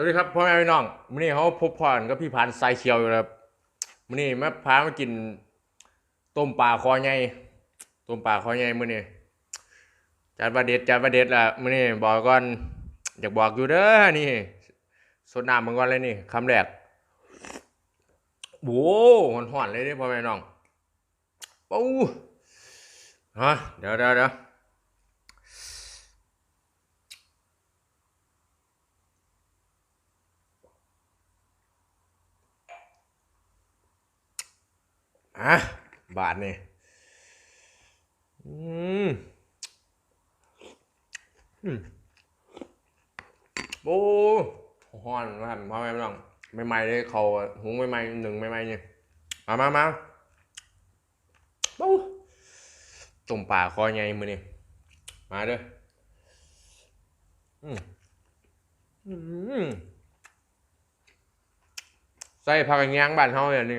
วัสดีครับพ่อแม่พี่น้องมื้อนี้เขาพบพรกับพี่พันสายเขียวอยู่ครับมื้อนี้มาพามากิน ต้มปลาคอใหญ่ต้มปลาคอใหญ่มื้อนี้จัดประเด็ดจัดประเด็ดละมื้อนี้บอกก่อนอยากบอกอยู่เด้อนี่สดน้ำมันก่อนเลยนี่คำแรกโว้หอนๆเลยเด้พ่อแม่พี่น้องปูฮะเดี๋ยวเดี๋ยวเดี๋ยว อะบาทนี่อืมอืมโอ้ฮ้อนมากพ่อแม่พี่น้องใหม่ๆเลยเขาหุงใหม่ๆหนึ่งใหม่ๆเนี่ยมามามาโอ้ต้มปลาคอใหญ่มือนี่มาเด้ออืมอืมใส่ผักกระเนียงบ้านเฮาเนี่ยนี่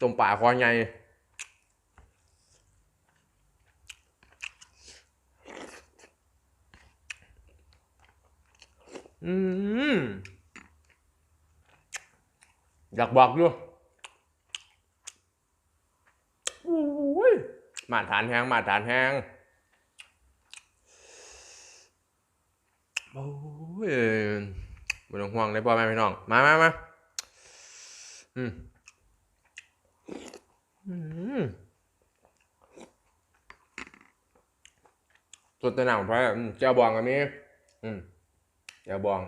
ต้มป่าคอใหญ่อืมอยากบอกอยู่โอ้ยมาฐานแห้งมาฐานแห้งโอ้ยไม่ต้องห่วงเลยพ่อแม่พี่น้อง มามามาอืม อืมตัวตะหนังเพราะอืมเจ้าบองอันนี้อืมเจ้าบอง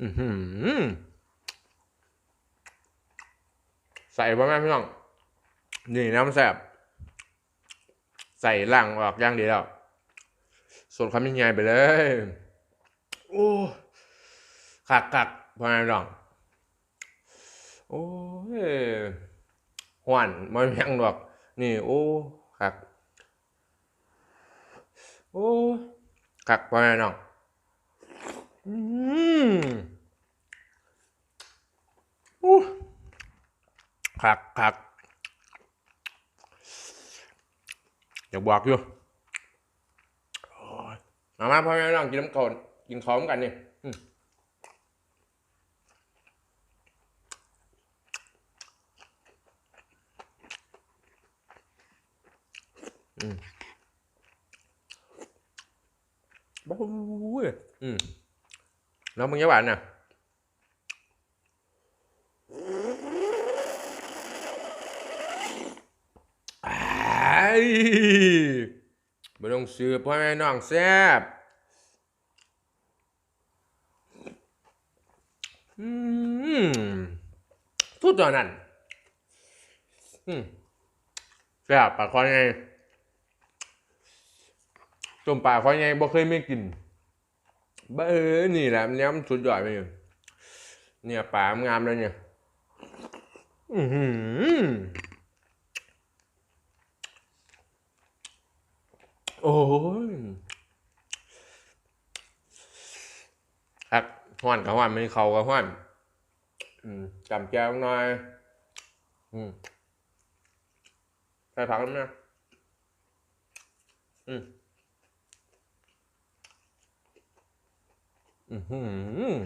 อือหือใส่ป่ะแม่พี่น้อง นี่น้ำแสบใส่ล่างออกย่างดีแล้วส่วนคำยังไงไปเลย โอ้คักคักพ่อแม่พี่น้อง โอ้ยหวานมันยังดอก นี่ โอ้คักโอ้คักพ่อแม่น้องอืมโอ้คักคักอยากบอกอยู่มามาพ่อแม่น้องกินน้ำก่อนกินข้าวเหมือนกันนี่อืม บ้าอุ้ยอืม แล้วมึงยังหวานน่ะอ้ายไม่ต้องซื้อพ่อแม่น้องแซ่บทุกตอนนั้นแซ่บปลาคอไงต้มปลาคอยไงบ่เคยไม่กิน เออนี่แหละเนี้ยมันสุดยอดไปอยู่เนี่ยปลามงามเลยเนี่ย อือหือโอ้ยครับห้อนกับห้อนไม่เขากับห้อนอืมจำแก้วหน่อยอืมใส่ผักนะอืม อือหือ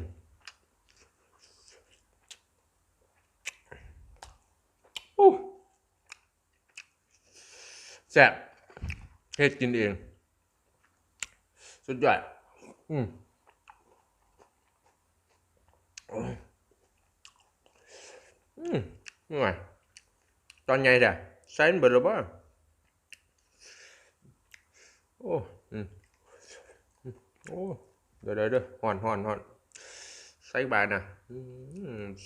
โอ้แซ่บเฮ็ดกินเอง สุดยอดอืมโอ้ยอืมนี่ไงตอนไงเด้อใส่เบิดหรือเปล่าโอ้อืมโอ้ เดี๋ยวเดี๋ยวห่อนห่อนห่อนใส่บาทนะ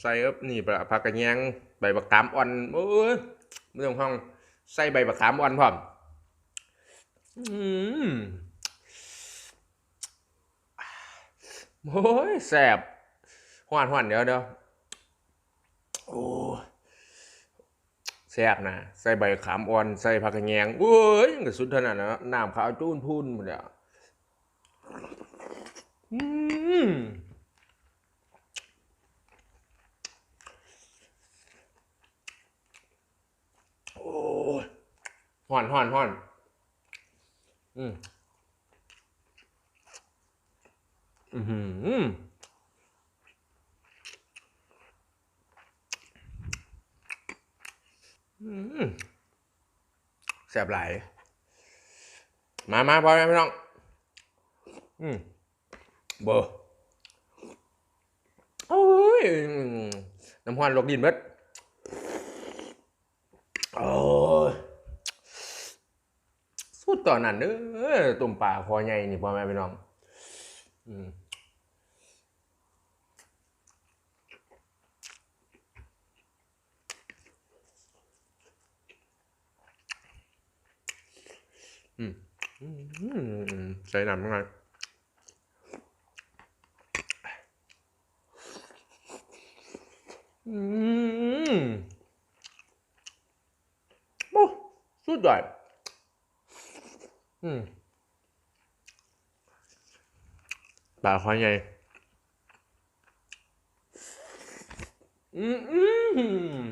ใส่เอบนี่ปลาผักกระแยงใบบักขามอ่อนโอ้ยไม่ต้องห้องใส่ใบบักขามอ่อนพร้อมโอ้ยแสบห่อนห่อนเดี๋ยวเดี๋ยวโอ้แสบนะใส่ใบขามอ่อนใส่ผักกระแยงโอ้ยกับสุดขนานั้นนะน้ำขาวจูนพูนหมดแล้ว อืมโอ้หอนหอนหอนอืมอืมแซ่บหล มามาพ่อแม่พี่น้อง อืม เบอร์โอ้ยน้ำหวานลกดินเบิดโอ้ยสุดตอนนั้นเด้อตุ่มปลาคอใหญ่นี่พ่อแม่พี่น้องอืมอืมอืมอืมใส่น้ำยังไง อืมโอ้สุดยอดอืมปลาคอใหญ่อืมอืม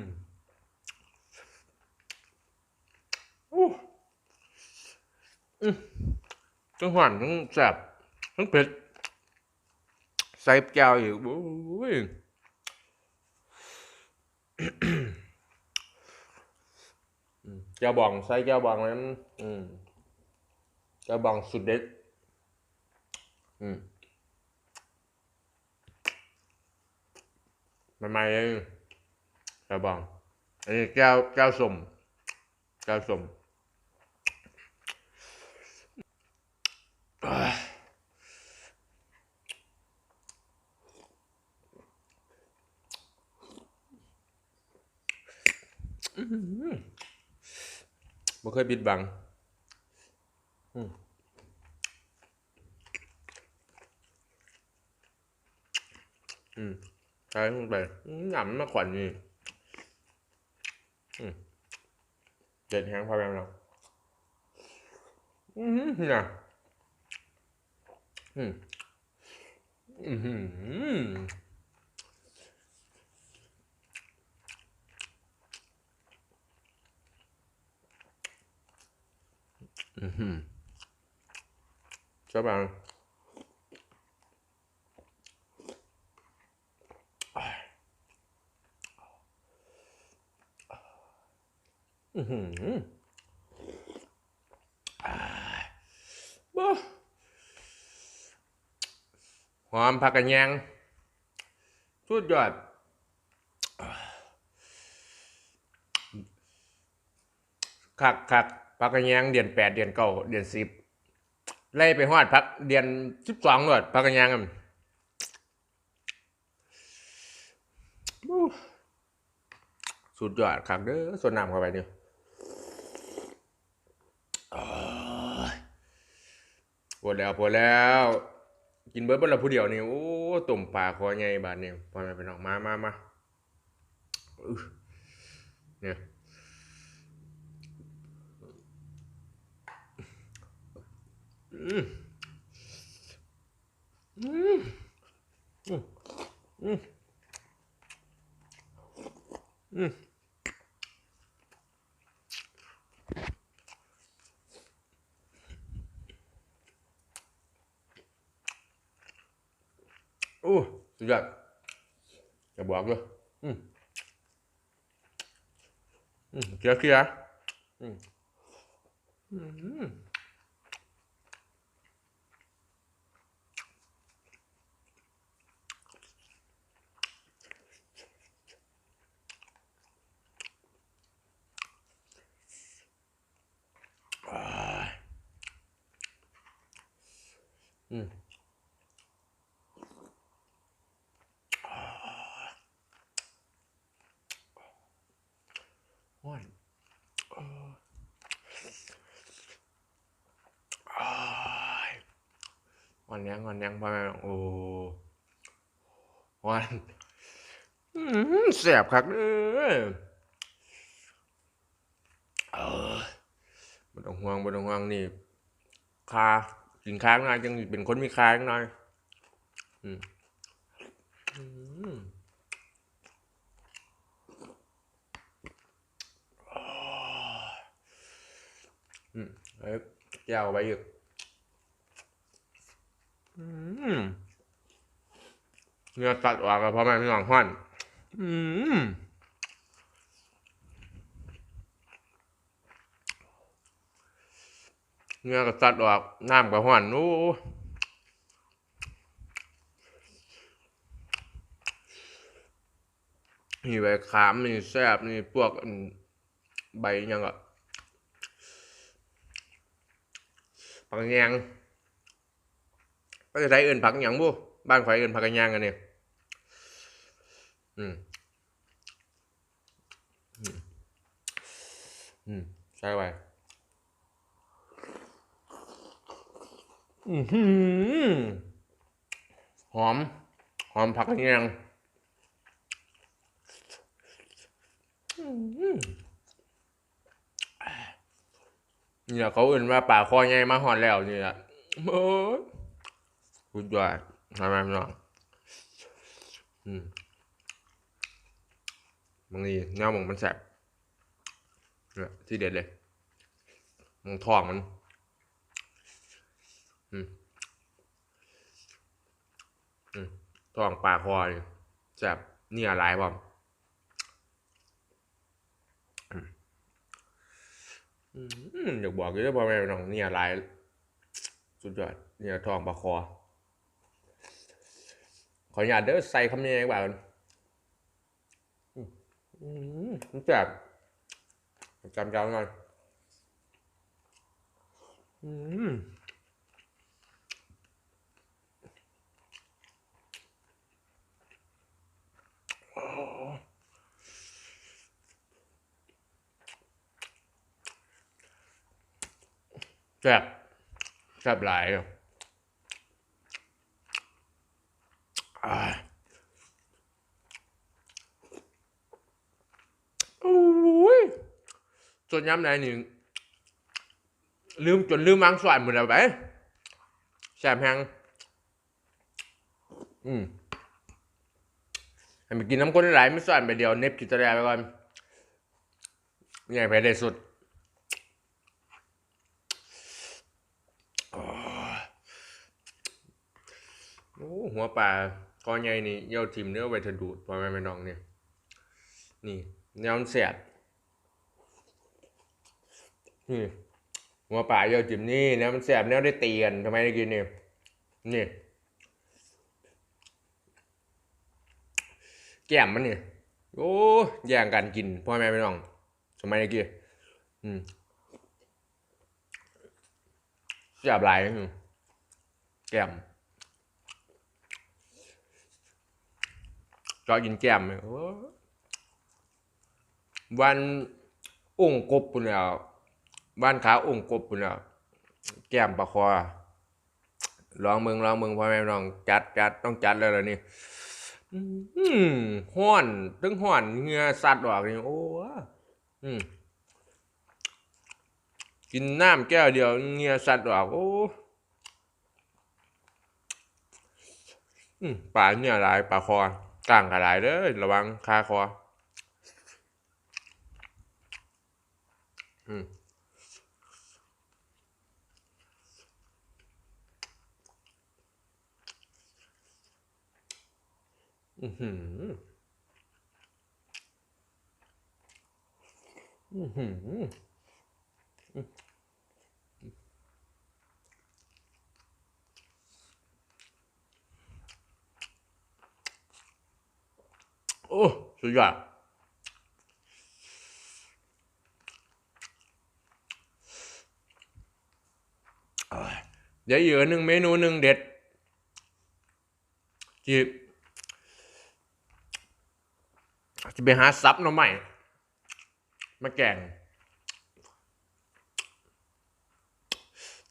โอ้ ทั้งหวานทั้ง แซ่บทั้งเผ็ดใส่แก้วบองใส่แก้วบองนั้น อืมแก้วบองสุดเด็ด อืมมันไม่เองแก้วบองอันนี้แก้วแก้วสมแก้วสมบ่ เคยปิดบังอืมอืมใช่ลงไปหยำมาขวัญนี่เด็ดแห้งพอแม่เราอืมนะอืมอืมอืม อือหือ ใช่ป่ะอือหืออ่าบ้าหอมผักกระแยงสุดยอดคักคัก ผักกระแยงเดือนแปดเดือนเก้าเดือนสิบไล่ไปฮอดพักเดือนสิบสองเลยผักกระแยงอะบู๊สุดยอดคักเด้อส่วนน้ำเข้าไปเนี่ยปวดแล้วปวดแล้ว กินเบิร์ดบนละผู้เดียวนี่โอ้ตุ่มปลาคอใหญ่บาดเนี่ยพอมาเป็นออกมามามาเนี่ย อืมอืมอืมอืมอืมโอ้สุดยอดอย่าบอกเลยอืมอืมเคลียร์เคลียร์อืมอืม อ่า อืมอ่าโอ้ยเอออ้ายวันยังวันยังไปโอ้วันอืมแสบคักเด้อออบ่ต้องห่วงบ่ต้องห่วงนี่คา กินค้างหน่อยจังเป็นคนมีค้างหน่อยอืมอืมเอ้ยแก้วไปอีกอืมเนื้อตัดออกแล้วเพราะมันหนังห้อน อืม เนื้อก็ตัดออกน้ำก็ห้อนโอ้นี่ใบขามนี่แซบนี่พวกใบยังอะผักกะแยงก็จะใช้เอินผักยังบุบ้านข่อยเอินผักกะแยงกันเนี่ยอืมอืมใช่ไว้อื อหือหอม หอมผักกระเทียงเนี่ยเขาอื่นว่าป่าคอใหญ่มาหอดแล้วนี่แหละโอ้ยสุดยอดทำไมน้องอืมบางทีเนื้อหมองมันแสบเนี่ยที่เด็ดเลยมองทองมัน อืมอืมทองปลาคอนี่บเนี่ยหลายบ่อยากบอกอยู่เด้อพ่อแม่น้องเนี่ยหลาย สุดยอดเนี่ยทองปลาคอ ขออนุญาตเด้อใส่คำนี้ก่อนอืมอืมมันแสบจำจำหน่อยอืม แซ่บแซ่บหลายอะอ่าโอ้ยจนย้ำไหนนี่ลืมจนลืมมังสวรรค์หมดแล้วไปแซ่บแฮงอืมให้ไปกินน้ำก้นหลายไม่สวรรค์ไปเดียวเน็บกินตะแลไปก่อนนี่ไงไปได้สุด โอ้หัวปลาคอใหญ่นี่เยี่ยวทิมเนื้อไวทดูดพอแม่ไม่น้องเนี่ย นี่แนวมันแสบนี่หัวปลาเยี่ยวทิมนี่แนวมันแสบแนวได้เตียนทำไมได้กินเนี่ยนี่แก้มมันนี่โอ้แย่งกันกินพ่อแม่ไม่น้องทำไมได้กินอืมแสบหลายอืมแก้ม ก็กินแก้มเลยวันองค์กบปุ่นแล้ววันขาองค์กบปุ่นแล้วแก้มปลาคอลองเมืองลองเมืองพ่อแม่พี่น้องจัดจัดต้องจัดแล้วล่ะนี่ห้อนถึงห้อนเงื่อสัดออกนี่โอ้กินน้ำแก้วเดียวเงื่อสัดออกโอ้ปลาเนี่ยหลายปลาคอ กลางกระไรเด้อระวังคาคออืมอือหืออือหือ อ้สุดยอดเดี๋ยวอีกหนึ่งเมนูหนึ่งเด็ดจีจะไปหาซับหน่อใหม่ มาแกง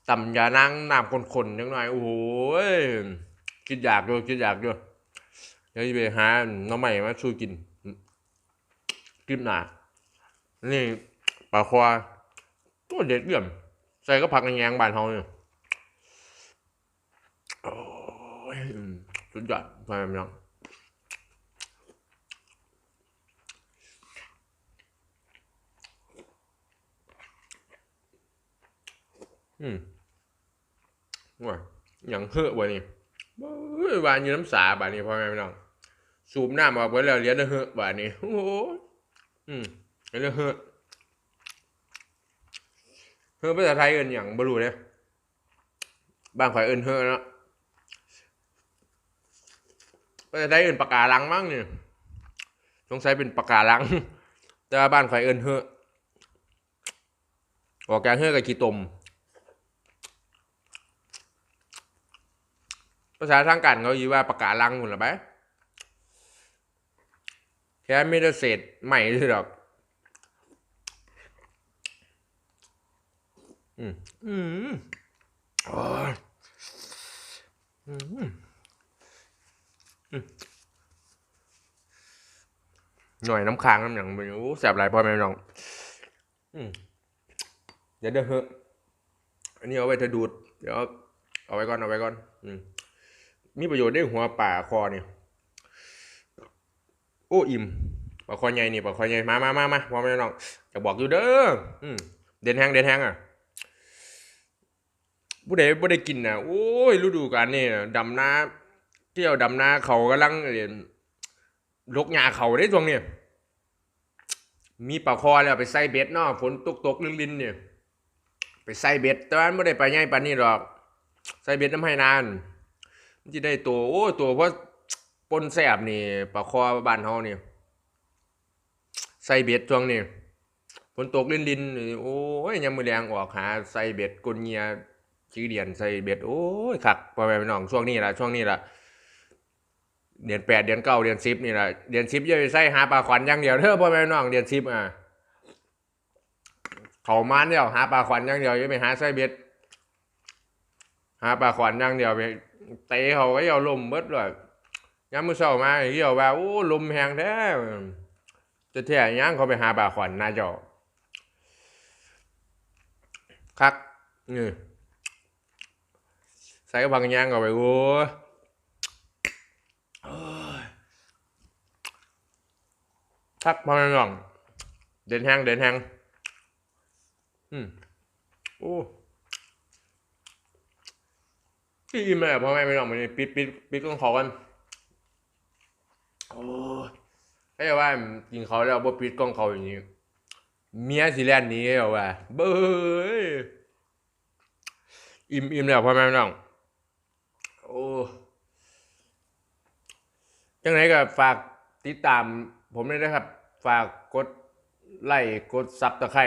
ตำยานางน้ำคนๆยังหน่อยโอ้โหคิดอยากด้วยคิดอยากด้วย เดี๋ยวจะไปหาน่องใหม่มาช่วยกินกินหนานี่ปลาควาตัวเด็ดเยี่ยม ใส่ก็ผักแยงบานเฮาเนี่ยโอ้ยสุดยอดพ่อแม่พี่น้องอืมว่าอย่างเฮ้อวะนี่เบ้านอยู่น้ำสาบานนี้พ่อแม่พี่น้อง สูบน้ำออกไปแล้วเหลี้ยแต่เหอะบานนี้โอ้โหอืมเหลี้ยแต่เหอะเหอะภาษาไทยเอินอย่างบรูเลยบ้านข่อยเอินเหอะเนาะภาษาไทยเอินปากกาลังมั้งเนี่ยสงสัยเป็นปากกาลัง แต่ว่าบ้านข่อยเอินเหอะออกแกงเหอะกับขี้ตม ภาษาทางการเขายีว่าปากกาลังหุ่นละไป แค่ไม่ได้เศษใหม่เลยหรอกอืมอืมโอ้ยอืมอืมหน่อยน้ำค้างน้ำหนังไปโอ้แสบหลายพ่อแม่พี่น้องอืมเดี๋ยวเด้อเหอะอันนี้เอาไว้ถ้าดูด เดี๋ยวเอาไว้ก่อนเอาไว้ก่อน อืมมีประโยชน์ได้หัวป่าคอเนี่ย อ้อิ่มปลาคอใหญ่นี่ปลาคอใหญ่มามามามาพ่อแม่น้องจะบอกอยู่เด้ออืมเด่นแฮงเด่นแฮงอะผู้ใดผู้ใดกินน่ะโอ้ยฤดูกาลนี่ดำนาเที่ยวดำนาเขากำลังเรียนลกหญ้าเขาได้ตรงนี่ยมีปลาคอแล้วไปใส่เบ็ดเนาะฝนตกตกลินลินเนี่ยไปใส่เบ็ดแต่ว่าไม่ได้ไปใหญ่ปานนี้หรอก ใส่เบ็ดน้ำให้นานมันจะได้ตัวโอ้ตัวเพราะ ปนแสบนี่ปลาคอบ้านเฮานี่ใส่เบ็ดช่วงนี้ฝนตกลินลินๆนี่โอ้ยยามมื้อแลงออกหาใส่เบ็ดกลเงียจีเดียนใส่เบ็ดโอ้ยคักพ่อแม่พี่น้องช่วงนี้ละช่วงนี้ละเดือนแปดเดือนเก้าเดือนสิบนี่ละเดือนสิบอย่าไปใส่หาปลาขวัญอย่างเดียวเด้อพ่อแม่พี่น้องเดือนสิบอะเขามานเดียวหาปลาขวัญอย่างเดียวย่าไปหาใส่เบ็ดหาปลาขวัญอย่างเดียวไปเตะเขาก็เอาลมเบิดเลย ยามมื้อเช้ามาเหี่ยวว่าโอ้ลมแรงแท้จะแท้หยังเขาไปหาปลาขวัญนาเจ้าคักนี่ใส่กระพังย่างเข้าไปโอ้ยโอ้ยคักพอแม่น้องเด่นแฮงเด่นแฮงอืมโอ้ที่อิ่มเลยพ่อแม่ไม่ต้องมานี่ปิดปิดปิดกล้องขากัน โอ้ยให้ว่ากินเขาแล้วบ่ปิดกล้องเขาอย่างนี้ เมียสิแล่นนี้เอาว่าเบ้ยอิ่มอิ่มแล้วพ่อแม่ไม่ต้อง โอ้จังไหนก็ฝากติดตาม ผมด้วยนะครับ ฝากกดไลค์กดซับตะไคร่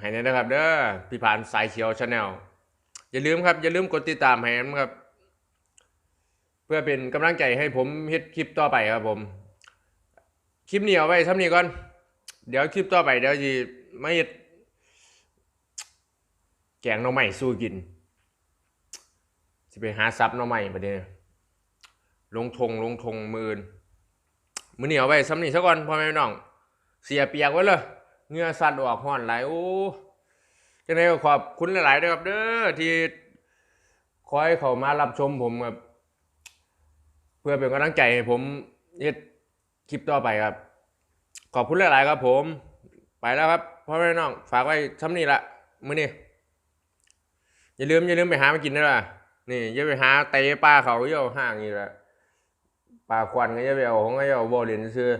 ให้ด้วยนะครับ เด้อพี่ผานสายเขียวชาแนลอย่าลืมครับ อย่าลืมกดติดตามให้นะครับ เพื่อเป็นกำลังใจให้ผมเฮ็ดคลิปต่อไปครับผม คลิปนี้เอาไว้ทำนี้ก่อน เดี๋ยวคลิปต่อไปเดี๋ยวจะไม่แกงน่อไม้สู้กินจะไปหาซับน่อไม้ประเดี๋ยวลงทงลงทงมือนมือเหนี้เอาไว้ซ้ำนี้ซะก่อนพ่อแม่น้อง เสียเปียกไว้เลยเงื่อสั่นออกห้อนไหลโอ้จังไดก็ขอบคุณหลายๆด้วยครับเด้อที่คอยเข้ามารับชมผมครับเพื่อเป็นกำลังใจให้ผมเฮ็ด คลิปต่อไปครับ ขอบคุณหลายๆครับผม ไปแล้วครับพ่อแม่น้องฝากไว้ซ้ำนี้ละมื้อนี้อย่าลืมอย่าลืมไปหามากินนะล่ะนี่อย่าไปหาเตะปลาเขาเยี่ยวห้างนี่แหละปลาควันก็อย่าไปเอาของก็อย่าเอาบ่เล่นซื่อ